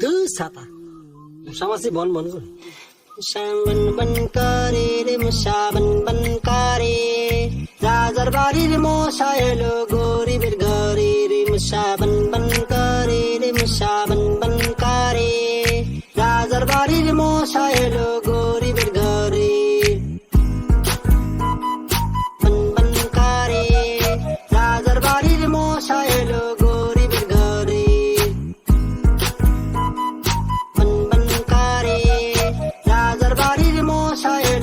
তু সাপা সামাসি বন বন করে। সাবন বন করে রে সাবন বন করে। রাজার বাড়ির মশা এলো গরিবের ঘরে রে। সাবন বন tired.